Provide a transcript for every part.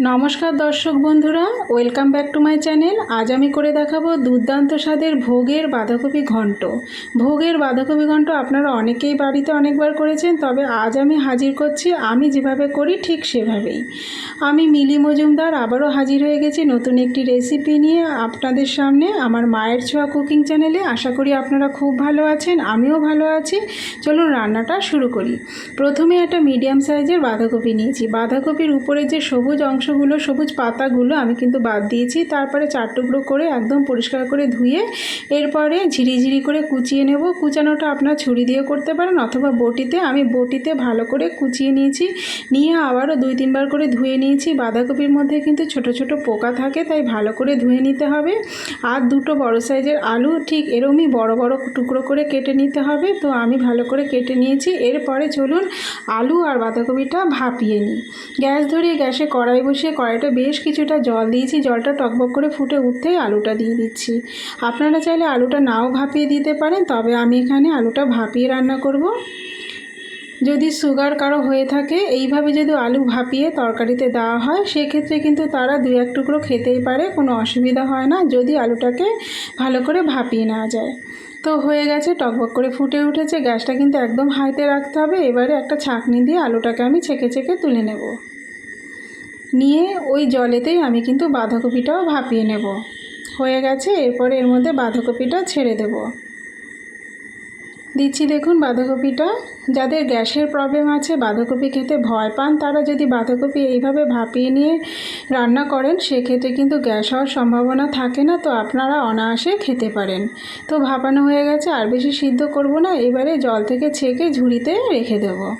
নমস্কার দর্শক বন্ধুরা welcome back to my channel আজ আমি করে দেখাবো দুর্দান্ত স্বাদের ভোগের বাঁধাকপি ঘন্ট। ভোগের বাঁধাকপি ঘন্ট আপনারা অনেকেই বাড়িতে অনেকবার করেছেন, তবে আজ আমি হাজির করছি, আমি যেভাবে করি ঠিক সেভাবেই। আমি মিলি মজুমদার, আবারও হাজির হয়ে গেছি নতুন একটি রেসিপি নিয়ে আপনাদের সামনে আমার মায়ের ছোঁয়া কুকিং চ্যানেলে আশা করি আপনারা খুব ভালো আছেন, আমিও ভালো আছি। চলুন রান্নাটা শুরু করি। প্রথমে একটা মিডিয়াম সাইজের বাঁধাকপি নিয়েছি। বাঁধাকপির উপরে যে সবুজ অংশগুলো সবুজ পাতাগুলো আমি কিন্তু বাদ দিয়েছি। তারপরে চার টুকরো করে একদম পরিষ্কার করে ধুয়ে এরপরে ঝিরিঝিরি করে কুচিয়ে নেব। কুচানোটা আপনার ছুরি দিয়ে করতে পারেন অথবা বটিতে। আমি বটিতে ভালো করে কুচিয়ে নিয়েছি। নিয়ে আবারও দুই তিনবার করে ধুয়ে নিয়েছি। বাঁধাকপির মধ্যে কিন্তু ছোট ছোট পোকা থাকে, তাই ভালো করে ধুয়ে নিতে হবে। আর দুটো বড় সাইজের আলু ঠিক এরমই বড় বড় টুকরো করে কেটে নিতে হবে। তো আমি ভালো করে কেটে নিয়েছি। এরপরে চলুন আলু আর বাঁধাকপিটা ভাপিয়ে নিই। গ্যাস ধরিয়ে গ্যাসে কড়াই বসিয়ে কড়াইটা বেশ কিছুটা জল দিয়েছি, জলটা টকবক করে ফুটে উঠতেই আলুটা দিয়ে দিচ্ছি। আপনারা চাইলে আলুটা নাও ভাপিয়ে দিতে পারেন, তবে আমি এখানে আলুটা ভাপিয়ে রান্না করব। যদি সুগার কারও হয়ে থাকে, এইভাবে যদি আলু ভাপিয়ে তরকারিতে দেওয়া হয়, সেক্ষেত্রে কিন্তু তারা দু এক টুকরো খেতেই পারে, কোনো অসুবিধা হয় না, যদি আলুটাকে ভালো করে ভাপিয়ে নেওয়া যায়। তো হয়ে গেছে, টকবক করে ফুটে উঠেছে, গ্যাসটা কিন্তু একদম হাইতে রাখতে হবে, এবারে একটা ছাঁকনি দিয়ে আলুটাকে আমি ছেঁকে ছেঁকে তুলে নেব। নিয়ে ওই জলেতেই আমি কিন্তু বাঁধাকপিটাও ভাপিয়ে নেব। হয়ে গেছে, এরপরে এর মধ্যে বাঁধাকপিটা ছেড়ে দেব। দিচ্ছি দেখুন বাঁধাকপিটা। যাদের গ্যাসের প্রবলেম আছে, বাঁধাকপি খেতে ভয় পান, তারা যদি বাঁধাকপি এইভাবে ভাপিয়ে নিয়ে রান্না করেন, সেক্ষেত্রে কিন্তু গ্যাস হওয়ার সম্ভাবনা থাকে না, তো আপনারা অনায়াসে খেতে পারেন। তো ভাপানো হয়ে গেছে, আর বেশি সিদ্ধ করব না, এবারে জল থেকে ছেঁকে ঝুড়িতে রেখে দেব।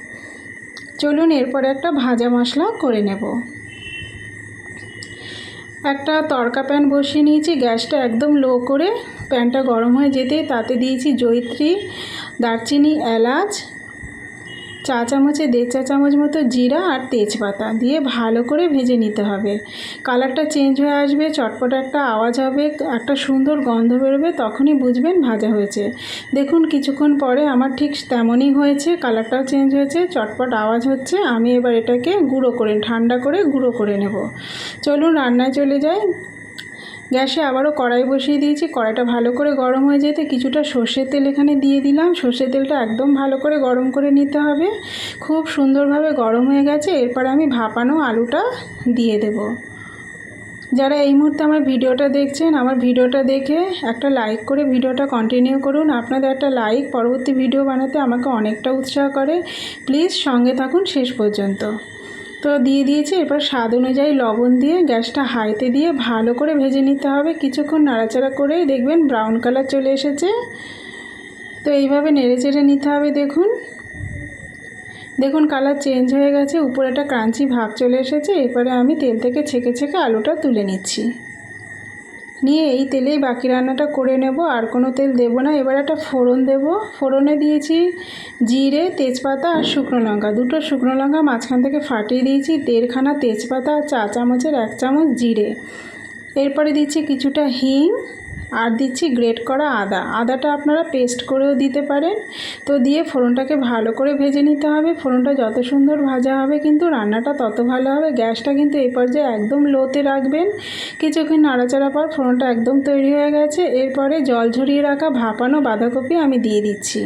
চলুন এরপরে একটা ভাজা মশলা করে নেব। একটা তড়কা প্যান বসিয়ে নিয়েছি, গ্যাসটা একদম লো করে প্যানটা গরম হয়ে যেতে তাতে দিয়েছি জৈত্রী দারচিনি, এলাচ চা চামচে দেড় চা চামচ মতো জিরা আর তেজপাতা দিয়ে ভালো করে ভেজে নিতে হবে। কালারটা চেঞ্জ হয়ে আসবে, চটপট একটা আওয়াজ হবে, একটা সুন্দর গন্ধ বেরোবে, তখনই বুঝবেন ভাজা হয়েছে। দেখুন, কিছুক্ষণ পরে আমার ঠিক তেমনই হয়েছে, কালারটাও চেঞ্জ হয়েছে, চটপট আওয়াজ হচ্ছে, আমি এবার এটাকে গুঁড়ো করে, ঠান্ডা করে গুঁড়ো করে নেব। চলুন, রান্নায় চলে যাই। গ্যাসে আবারও কড়াই বসিয়ে দিয়েছি। কড়াইটা ভালো করে গরম হয়ে যেতে কিছুটা সর্ষের তেল এখানে দিয়ে দিলাম। সর্ষের তেলটা একদম ভালো করে গরম করে নিতে হবে। খুব সুন্দরভাবে গরম হয়ে গেছে। এরপরে আমি ভাপানো আলুটা দিয়ে দেব। যারা এই মুহূর্তে আমার ভিডিওটা দেখছেন, আমার ভিডিওটা দেখে একটা লাইক করে ভিডিওটা কন্টিনিউ করুন। আপনাদের একটা লাইক পরবর্তী ভিডিও বানাতে আমাকে অনেকটা উৎসাহ করে। প্লিজ সঙ্গে থাকুন শেষ পর্যন্ত। তো দিয়ে দিয়েছি। এরপর স্বাদ অনুযায়ী লবণ দিয়ে গ্যাসটা হাইতে দিয়ে ভালো করে ভেজে নিতে হবে। কিছুক্ষণ নাড়াচাড়া করেই দেখবেন ব্রাউন কালার চলে এসেছে। তো এইভাবে নেড়ে চেড়ে নিতে হবে দেখুন। দেখুন কালার চেঞ্জ হয়ে গেছে, উপরে একটা ক্রাঞ্চি ভাব চলে এসেছে। এরপরে আমি তেল থেকে ছেঁকে ছেঁকে আলুটা তুলে নিচ্ছি। নিয়ে এই তেলেই বাকি রান্নাটা করে নেব, আর কোনো তেল দেব না। এবার একটা ফোড়ন দেব। ফোড়নে দিয়েছি জিরে, তেজপাতা আর শুকনো লঙ্কা। দুটো শুকনো লঙ্কা মাঝখান থেকে ফাটিয়ে দিয়েছি। দেড়খানা তেজপাতা আর চা চামচের এক চামচ জিরে। এরপরে দিচ্ছি কিছুটা হিং আর দিচ্ছি গ্রেট করা আদা। আদাটা আপনারা পেস্ট করেও দিতে পারেন। তো দিয়ে ফোড়নটাকে ভালো করে ভেজে নিতে হবে। ফোড়নটা যত সুন্দর ভাজা হবে কিন্তু রান্নাটা তত ভালো হবে। গ্যাসটা কিন্তু এই পর্যায়ে একদম লোতে রাখবেন। কিছুক্ষণ নাড়াচাড়া পর ফোড়নটা একদম তৈরি হয়ে গেছে। এরপরে জল ঝরিয়ে রাখা ভাপানো বাঁধাকপি আমি দিয়ে দিচ্ছি।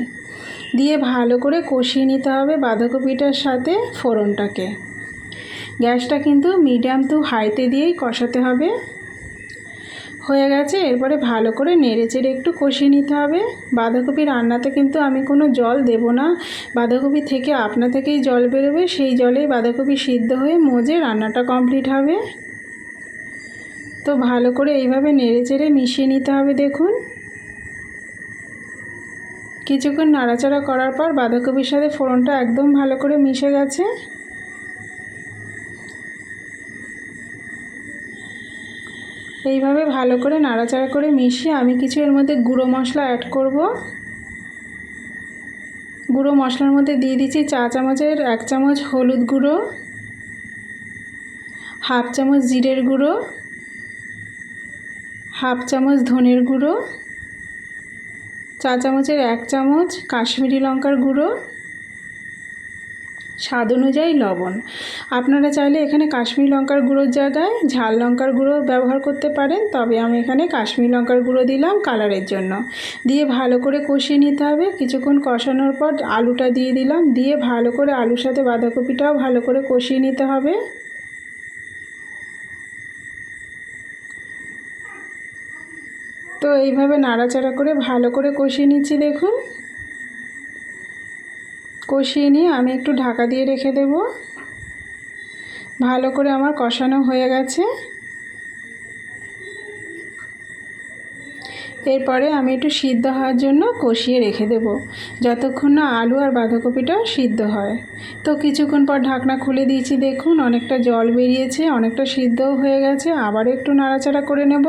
দিয়ে ভালো করে কষিয়ে নিতে হবে বাঁধাকপিটার সাথে ফোড়নটাকে। গ্যাসটা কিন্তু মিডিয়াম টু হাইতে দিয়েই কষাতে হবে। হয়ে গেছে, এরপরে ভালো করে নেড়ে চেড়ে একটু কষিয়ে নিতে হবে। বাঁধাকপি রান্নাতে কিন্তু আমি কোনো জল দেব না। বাঁধাকপি থেকে আপনা থেকেই জল বেরোবে, সেই জলেই বাঁধাকপি সিদ্ধ হয়ে মজে রান্নাটা কমপ্লিট হবে। তো ভালো করে এইভাবে নেড়ে চেড়ে মিশিয়ে নিতে হবে দেখুন। কিছুক্ষণ নাড়াচাড়া করার পর বাঁধাকপির সাথে ফোড়নটা একদম ভালো করে মিশে গেছে। এইভাবে ভালো করে নাড়াচাড়া করে মিশিয়ে আমি কিছু এর মধ্যে গুঁড়ো মশলা অ্যাড করব। গুঁড়ো মশলার মধ্যে দিয়ে দিচ্ছি চা চামচের এক চামচ হলুদ গুঁড়ো, হাফ চামচ জিরের গুঁড়ো, হাফ চামচ ধনের গুঁড়ো, চা চামচের এক চামচ কাশ্মীরি লঙ্কার গুঁড়ো স্বাদ অনুযায়ী লবণ। আপনারা চাইলে এখানে কাশ্মীর লঙ্কার গুঁড়োর জায়গায় ঝাল লঙ্কার গুঁড়ো ব্যবহার করতে পারেন, তবে আমি এখানে কাশ্মীর লঙ্কার গুঁড়ো দিলাম কালারের জন্য। দিয়ে ভালো করে কষিয়ে নিতে হবে। কিছুক্ষণ কষানোর পর আলুটা দিয়ে দিলাম। দিয়ে ভালো করে আলুর সাথে বাঁধাকপিটাও ভালো করে কষিয়ে নিতে হবে। তো এইভাবে নাড়াচাড়া করে ভালো করে কষিয়ে নিচ্ছি দেখুন। কষিয়ে নিয়ে আমি একটু ঢাকা দিয়ে রেখে দেব। ভালো করে আমার কষানো হয়ে গেছে। এরপরে আমি একটু সিদ্ধ হওয়ার জন্য কষিয়ে রেখে দেব। যতক্ষণ না আলু আর বাঁধাকপিটা সিদ্ধ হয়। তো কিছুক্ষণ পর ঢাকনা খুলে দিয়েছি, দেখুন, অনেকটা জল বেরিয়েছে, অনেকটা সিদ্ধও হয়ে গেছে আবার একটু নাড়াচাড়া করে নেব।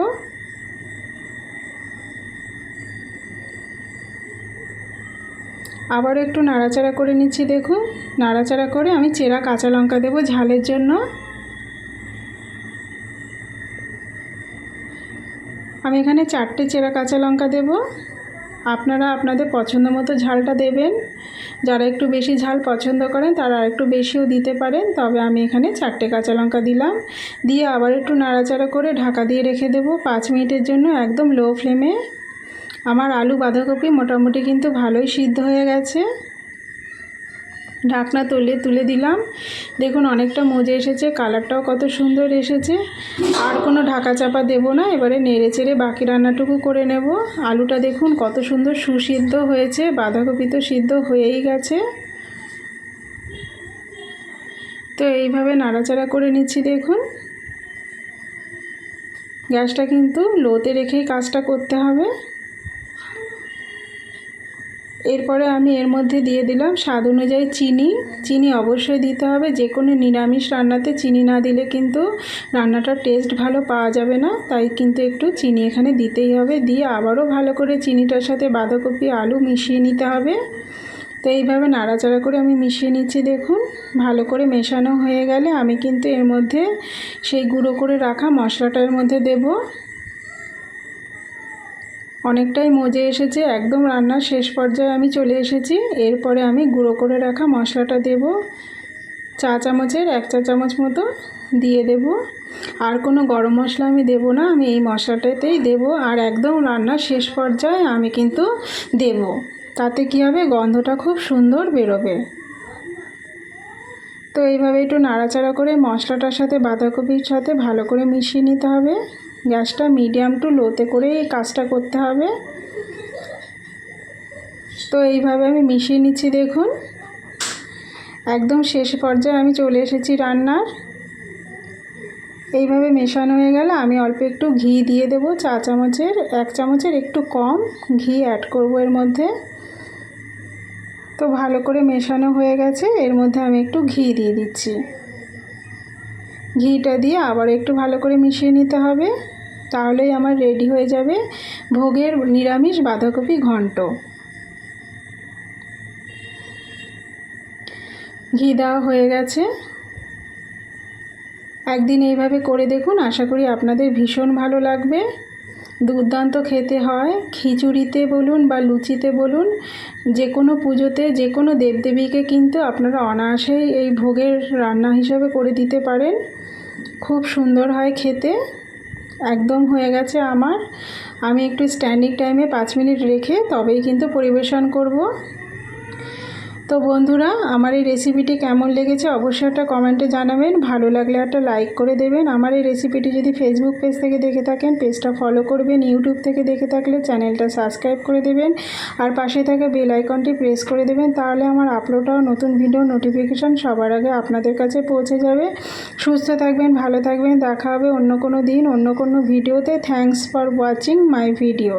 আবারও একটু নাড়াচাড়া করে নিচ্ছি, দেখুন। নাড়াচাড়া করে আমি চেরা কাঁচা লঙ্কা দেবো ঝালের জন্য। আমি এখানে চারটে চেরা কাঁচা লঙ্কা দেব। আপনারা আপনাদের পছন্দ মতো ঝালটা দেবেন। যারা একটু বেশি ঝাল পছন্দ করেন, তারা একটু বেশিও দিতে পারেন। তবে আমি এখানে চারটে কাঁচা লঙ্কা দিলাম। দিয়ে আবার একটু নাড়াচাড়া করে ঢাকা দিয়ে রেখে দেবো পাঁচ মিনিটের জন্য একদম লো ফ্লেমে। আমার আলু বাঁধাকপি মোটামুটি কিন্তু ভালোই সিদ্ধ হয়ে গেছে। ঢাকনা তুলে তুলে দিলাম। দেখুন, অনেকটা মজে এসেছে, কালারটাও কত সুন্দর এসেছে। আর কোনো ঢাকা চাপা দেব না, এবারে নেড়ে চেড়ে বাকি রান্নাটুকু করে নেব। আলুটা দেখুন, কত সুন্দর সুসিদ্ধ হয়েছে, বাঁধাকপি তো সিদ্ধ হয়েই গেছে। তো এইভাবে নাড়াচাড়া করে নিচ্ছি, দেখুন। গ্যাসটা কিন্তু লোতে রেখেই কাজটা করতে হবে। এরপরে আমি এর মধ্যে দিয়ে দিলাম স্বাদ অনুযায়ী চিনি। চিনি অবশ্যই দিতে হবে যে কোনো নিরামিষ রান্নাতে চিনি না দিলে কিন্তু রান্নাটার টেস্ট ভালো পাওয়া যাবে না, তাই কিন্তু একটু চিনি এখানে দিতেই হবে। দিয়ে আবারও ভালো করে চিনিটার সাথে বাঁধাকপি, আলু মিশিয়ে নিতে হবে। তো এইভাবে নাড়াচাড়া করে আমি মিশিয়ে নিচ্ছি, দেখুন। ভালো করে মেশানো হয়ে গেলে আমি কিন্তু এর মধ্যে সেই গুঁড়ো করে রাখা মশলাটার মধ্যে দেবো। অনেকটাই মজে এসেছে, একদম রান্নার শেষ পর্যায়ে আমি চলে এসেছি। এরপরে আমি গুঁড়ো করে রাখা মশলাটা দেব। চা চামচের এক চা চামচ মতো দিয়ে দেব। আর কোনো গরম মশলা আমি দেব না, আমি এই মশলাটাতেই দেব। আর একদম রান্নার শেষ পর্যায়ে আমি কিন্তু দেব। তাতে কী হবে, গন্ধটা খুব সুন্দর বেরোবে। তো এইভাবে একটু নাড়াচাড়া করে মশলাটার সাথে বাঁধাকপির সাথে ভালো করে মিশিয়ে নিতে হবে। গ্যাসটা মিডিয়াম টু লোতে করে এই কাজটা করতে হবে। তো এইভাবে আমি মিশিয়ে নিচ্ছি দেখুন। একদম শেষ পর্যায়ে আমি চলে এসেছি রান্নার। এইভাবে মেশানো হয়ে গেলে আমি অল্প একটু ঘি দিয়ে দেব চা চামচের। এক চামচের একটু কম ঘি অ্যাড করব এর মধ্যে। তো ভালো করে মেশানো হয়ে গেছে। এর মধ্যে আমি একটু ঘি দিয়ে দিচ্ছি। ঘিটা দিয়ে আবার একটু ভালো করে মিশিয়ে নিতে হবে। তাহলেই আমার রেডি হয়ে যাবে ভোগের নিরামিষ বাঁধাকপি ঘন্ট। ঘি দেওয়া হয়ে গেছে। একদিন এইভাবে করে দেখুন, আশা করি আপনাদের ভীষণ ভালো লাগবে। দুর্দান্ত খেতে হয়, খিচুড়িতে বলুন বা লুচিতে বলুন যে কোনো পুজোতে যে কোনো দেবদেবীকে কিন্তু আপনারা অনায়াসেই এই ভোগের রান্না হিসাবে করে দিতে পারেন। খুব সুন্দর হয় খেতে, একদম হয়ে গেছে আমার। আমি একটু স্ট্যান্ডিং টাইমে পাঁচ মিনিট রেখে তবেই কিন্তু পরিবেশন করব। তো বন্ধুরা, আমার এই রেসিপিটি কেমন লেগেছে অবশ্যই একটা কমেন্টে জানাবেন। ভালো লাগলে একটা লাইক করে দেবেন। আমার এই রেসিপিটি যদি ফেসবুক পেজ থেকে দেখে থাকেন পেজটা ফলো করবেন। ইউটিউব থেকে দেখে থাকলে চ্যানেলটা সাবস্ক্রাইব করে দেবেন। আর পাশে থাকা বেল আইকনটি প্রেস করে দেবেন, তাহলে আমার আপলোড হওয়া নতুন ভিডিও নোটিফিকেশান সবার আগে আপনাদের কাছে পৌঁছে যাবে। সুস্থ থাকবেন, ভালো থাকবেন। দেখা হবে অন্য কোনো দিন, অন্য কোনো ভিডিওতে thanks for watching my video